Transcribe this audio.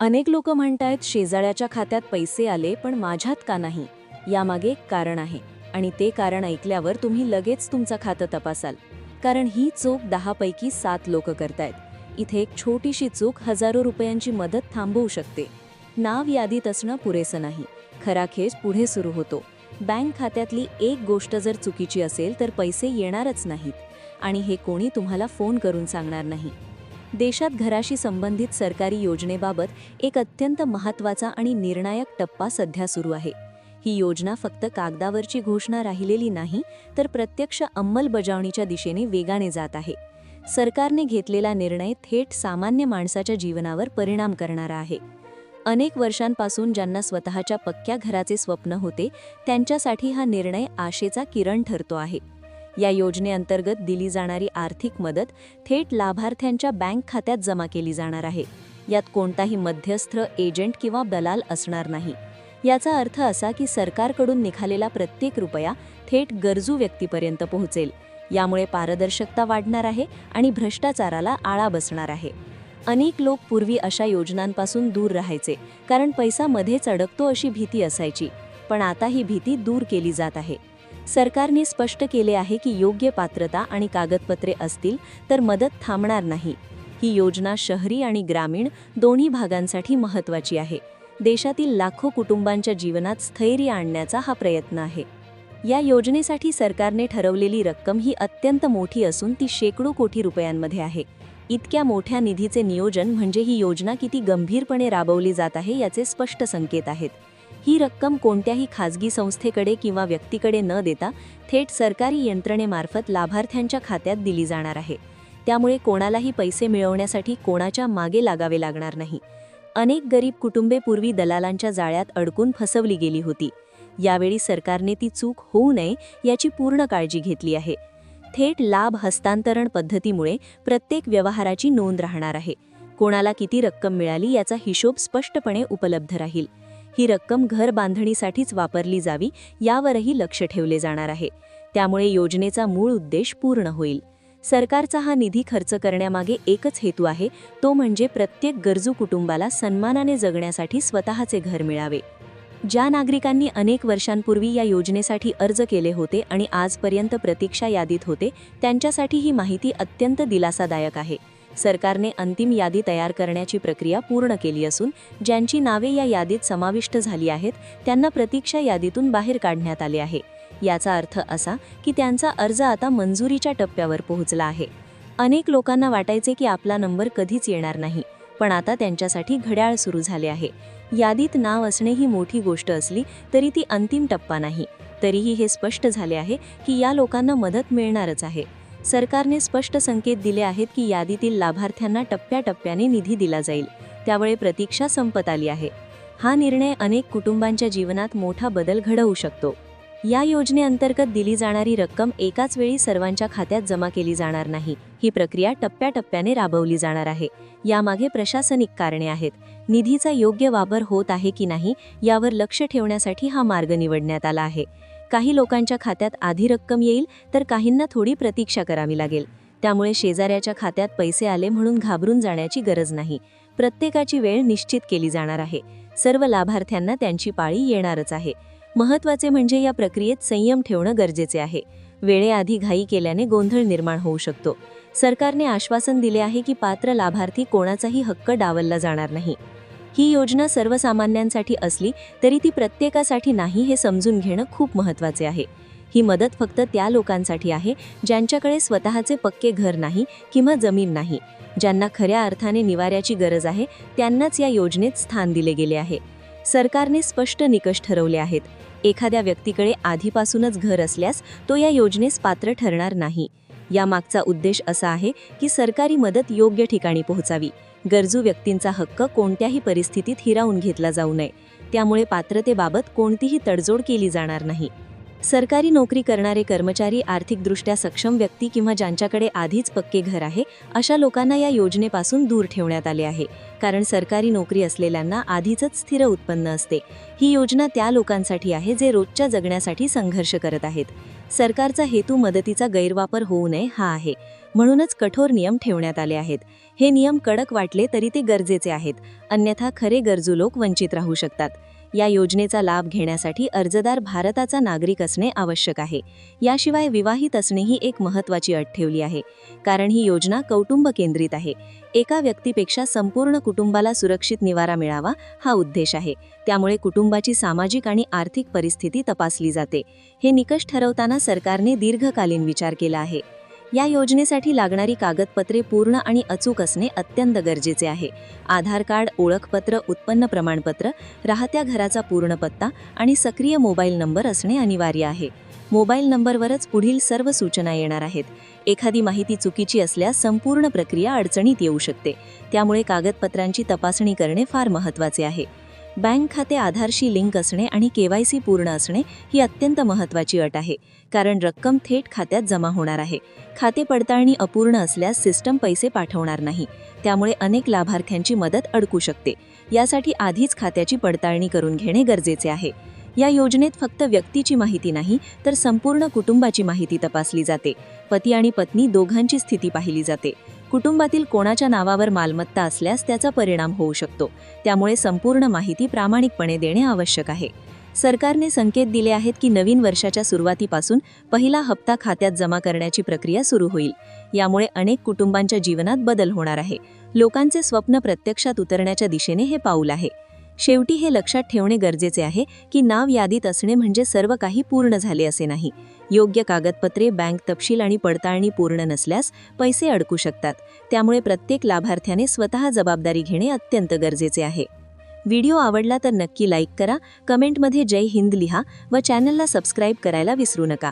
अनेक लोक म्हणतायत शेजाऱ्याच्या खात्यात पैसे आले पण माझ्यात का नाही? यामागे एक कारण आहे. आणि ते कारण ऐकल्यावर तुम्ही लगेच तुमचं खातं तपासाल. कारण ही चूक दहापैकी सात लोक करतायत. इथे एक छोटीशी चूक हजारो रुपयांची मदत थांबवू शकते. नाव यादीत असणं पुरेसं नाही. खरा खेच पुढे सुरू होतो. बँक खात्यातली एक गोष्ट जर चुकीची असेल तर पैसे येणारच नाहीत. आणि हे कोणी तुम्हाला फोन करून सांगणार नाही. देशात घराशी संबंधित सरकारी योजनेबाबत एक अत्यंत महत्त्वाचा आणि निर्णायक टप्पा सध्या सुरू आहे. ही योजना फक्त कागदावरची घोषणा राहिलेली नाही तर प्रत्यक्ष अंमलबजावणीच्या दिशेने वेगाने जात आहे. सरकारने घेतलेला निर्णय थेट सामान्य माणसाच्या जीवनावर परिणाम करणारा आहे. अनेक वर्षांपासून ज्यांना स्वतःच्या पक्क्या घराचे स्वप्न होते त्यांच्यासाठी हा निर्णय आशेचा किरण ठरतो आहे. या योजनेअंतर्गत दिली जाणारी आर्थिक मदत थेट लाभार्थ्यांच्या बँक खात्यात जमा केली जाणार आहे. यात कोणताही मध्यस्थ एजंट किंवा दलाल असणार नाही. याचा अर्थ असा की सरकारकडून निघालेला प्रत्येक रुपया थेट गरजू व्यक्तीपर्यंत पोहोचेल. यामुळे पारदर्शकता वाढणार आहे आणि भ्रष्टाचाराला आळा बसणार आहे. अनेक लोक पूर्वी अशा योजनांपासून दूर राहायचे कारण पैसा मध्येच अडकतो अशी भीती असायची. पण आता ही भीती दूर केली जात आहे. सरकारने स्पष्ट केले आहे की योग्य पात्रता आणि कागदपत्रे असतील तर मदत थांबणार नाही. ही योजना शहरी आणि ग्रामीण दोन्ही भागांसाठी महत्त्वाची आहे. देशातील लाखो कुटुंबांच्या जीवनात स्थैर्य आणण्याचा हा प्रयत्न आहे. या योजनेसाठी सरकारने ठरवलेली रक्कम ही अत्यंत मोठी असून ती शेकडो कोटी रुपयांमध्ये आहे. इतक्या मोठ्या निधीचे नियोजन म्हणजे ही योजना किती गंभीरपणे राबवली जात आहे याचे स्पष्ट संकेत आहेत. ही रक्कम कोणत्याही खाजगी संस्थेकडे किंवा व्यक्तीकडे न देता थेट सरकारी यंत्रणेमार्फत लाभार्थ्यांच्या खात्यात दिली जाणार आहे. त्यामुळे कोणालाही पैसे मिळवण्यासाठी कोणाच्या मागे लागावे लागणार नाही. अनेक गरीब कुटुंबे पूर्वी दलालांच्या जाळ्यात अडकून फसवली गेली होती. यावेळी सरकारने ती चूक होऊ नये याची पूर्ण काळजी घेतली आहे. थेट लाभ हस्तांतरण पद्धतीमुळे प्रत्येक व्यवहाराची नोंद राहणार आहे. कोणाला किती रक्कम मिळाली याचा हिशोब स्पष्टपणे उपलब्ध राहील. ही रक्कम घर बांधणीसाठीच वापरली जावी यावरही लक्ष ठेवले जाणार आहे. त्यामुळे योजनेचा मूळ उद्देश पूर्ण होईल. सरकारचा हा निधी खर्च करण्यामागे एकच हेतू आहे तो म्हणजे प्रत्येक गरजू कुटुंबाला सन्मानाने जगण्यासाठी स्वतःचे घर मिळावे. ज्या नागरिकांनी अनेक वर्षांपूर्वी या योजनेसाठी अर्ज केले होते आणि आजपर्यंत प्रतीक्षा यादीत होते त्यांच्यासाठी ही माहिती अत्यंत दिलासादायक आहे. सरकारने अंतिम यादी तयार करण्याची प्रक्रिया पूर्ण केली असून ज्यांची नावे या यादीत समाविष्ट झाली आहेत त्यांना प्रतीक्षा यादीतून बाहेर काढण्यात आले आहे. याचा अर्थ असा की त्यांचा अर्ज आता मंजुरीच्या टप्प्यावर पोहोचला आहे. अनेक लोकांना वाटायचे की आपला नंबर कधीच येणार नाही पण आता त्यांच्यासाठी घड्याळ सुरू झाले आहे. यादीत नाव असणे ही मोठी गोष्ट असली तरी ती अंतिम टप्पा नाही. तरीही हे स्पष्ट झाले आहे की या लोकांना मदत मिळणारच आहे. सरकारने स्पष्ट संकेत दिले आहेत की यादीतील लाभार्थ्यांना टप्प्याटप्प्याने निधी दिला जाईल. त्यामुळे प्रतीक्षा संपत आली आहे. हा निर्णय अनेक कुटुंबांच्या जीवनात मोठा बदल घडवू शकतो. या योजनेअंतर्गत दिली जाणारी रक्कम एकाच वेळी सर्वांच्या खात्यात जमा केली जाणार नाही. ही प्रक्रिया टप्प्याटप्प्याने राबवली जाणार आहे. यामागे प्रशासनिक कारणे आहेत. निधीचा योग्य वापर होत आहे की नाही यावर लक्ष ठेवण्यासाठी हा मार्ग निवडण्यात आला आहे. काही लोकांच्या खात्यात आधी रक्कम येईल तर काहींना थोडी प्रतीक्षा करावी लागेल. त्यामुळे शेजाऱ्याच्या खात्यात पैसे आले म्हणून घाबरून जाण्याची गरज नाही. प्रत्येकाची वेळ निश्चित केली जाणार आहे. सर्व लाभार्थ्यांना त्यांची पाळी येणारच आहे. महत्त्वाचे म्हणजे या प्रक्रियेत संयम ठेवणं गरजेचे आहे. वेळेआधी घाई केल्याने गोंधळ निर्माण होऊ शकतो. सरकारने आश्वासन दिले आहे की पात्र लाभार्थी कोणाचाही हक्क डावलला जाणार नाही. ही योजना सर्वसामान्यांसाठी असली तरी ती प्रत्येकासाठी नाही हे समजून घेणं खूप महत्त्वाचे आहे. ही मदत फक्त त्या लोकांसाठी आहे ज्यांच्याकडे स्वतःचे पक्के घर नाही किंवा जमीन नाही. ज्यांना खऱ्या अर्थाने निवाऱ्याची गरज आहे त्यांनाच या योजनेत स्थान दिले गेले आहे. सरकारने स्पष्ट निकष ठरवले आहेत. एखाद्या व्यक्तीकडे आधीपासूनच घर असल्यास तो या योजनेस पात्र ठरणार नाही. यामागचा उद्देश असा आहे की सरकारी मदत योग्य ठिकाणी पोहोचावी. गरजू व्यक्तींचा हक्क कोणत्याही परिस्थितीत हिरावून घेतला जाऊ नये. त्यामुळे पात्रतेबाबत कोणतीही तडजोड केली जाणार नाही. सरकारी नोकरी करणारे कर्मचारी आर्थिकदृष्ट्या सक्षम व्यक्ती किंवा ज्यांच्याकडे आधीच पक्के घर आहे अशा लोकांना या योजनेपासून दूर ठेवण्यात आले आहे. कारण सरकारी नोकरी असलेल्यांना आधीच स्थिर उत्पन्न असते. ही योजना त्या लोकांसाठी आहे जे रोजच्या जगण्यासाठी संघर्ष करत आहेत. सरकारचा हेतू मदतीचा गैरवापर होऊ नये हा आहे. म्हणूनच कठोर नियम ठेवण्यात आले आहेत. हे नियम कडक वाटले तरी ते गरजेचे आहेत. अन्यथा खरे गरजू लोक वंचित राहू शकतात. या योजनेचा लाभ घेण्यासाठी अर्जदार भारताचा नागरिक असणे आवश्यक आहे. याशिवाय विवाहित असणे ही एक महत्त्वाची अट ठेवली आहे. कारण ही योजना कौटुंब केंद्रित आहे. एका व्यक्तीपेक्षा संपूर्ण कुटुंबाला सुरक्षित निवारा मिळावा हा उद्देश आहे. त्यामुळे कुटुंबाची सामाजिक आणि आर्थिक परिस्थिती तपासली जाते. हे निकष ठरवताना सरकारने दीर्घकालीन विचार केला आहे. या योजनेसाठी लागणारी कागदपत्रे पूर्ण आणि अचूक असणे अत्यंत गरजेचे आहे. आधार कार्ड ओळखपत्र उत्पन्न प्रमाणपत्र राहत्या घराचा पूर्ण पत्ता आणि सक्रिय मोबाईल नंबर असणे अनिवार्य आहे. मोबाईल नंबरवरच पुढील सर्व सूचना येणार आहेत. एखादी माहिती चुकीची असल्यास संपूर्ण प्रक्रिया अडचणीत येऊ शकते. त्यामुळे कागदपत्रांची तपासणी करणे फार महत्त्वाचे आहे. बँक खाते आधारशी लिंक असणे आणि केवायसी पूर्ण असणे ही अत्यंत महत्त्वाची अट आहे कारण रक्कम थेट खात्यात जमा होणार आहे. खाते पडताळणी अपूर्ण असल्यास सिस्टम पैसे पाठवणार नाही. त्यामुळे अनेक लाभार्थ्यांची मदत अडकू शकते. यासाठी आधीच खात्याची पडताळणी करून घेणे गरजेचे आहे. या योजनेत फक्त व्यक्तीची माहिती नाही तर संपूर्ण कुटुंबाची माहिती तपासली जाते. पती आणि पत्नी दोघांची स्थिती पाहिली जाते. कुटुंबातील कोणाच्या नावावर मालमत्ता असल्यास त्याचा परिणाम होऊ शकतो. त्यामुळे संपूर्ण माहिती प्रामाणिकपणे देणे आवश्यक आहे. सरकारने संकेत दिले आहेत की नवीन वर्षाच्या सुरुवातीपासून पहिला हप्ता खात्यात जमा करण्याची प्रक्रिया सुरू होईल. यामुळे अनेक कुटुंबांच्या जीवनात बदल होणार आहे. लोकांचे स्वप्न प्रत्यक्षात उतरण्याच्या दिशेने हे पाऊल आहे. शेवटी हे लक्षात ठेवणे गरजेचे आहे की नाव यादीत असणे म्हणजे सर्व काही पूर्ण झाले असे नाही. योग्य कागदपत्रे बँक तपशील आणि पडताळणी पूर्ण नसल्यास पैसे अडकू शकतात. त्यामुळे प्रत्येक लाभार्थ्याने स्वतः जबाबदारी घेणे अत्यंत गरजेचे आहे. व्हिडिओ आवडला तर नक्की लाईक करा कमेंटमध्ये जय हिंद लिहा व चॅनलला सबस्क्राईब करायला विसरू नका.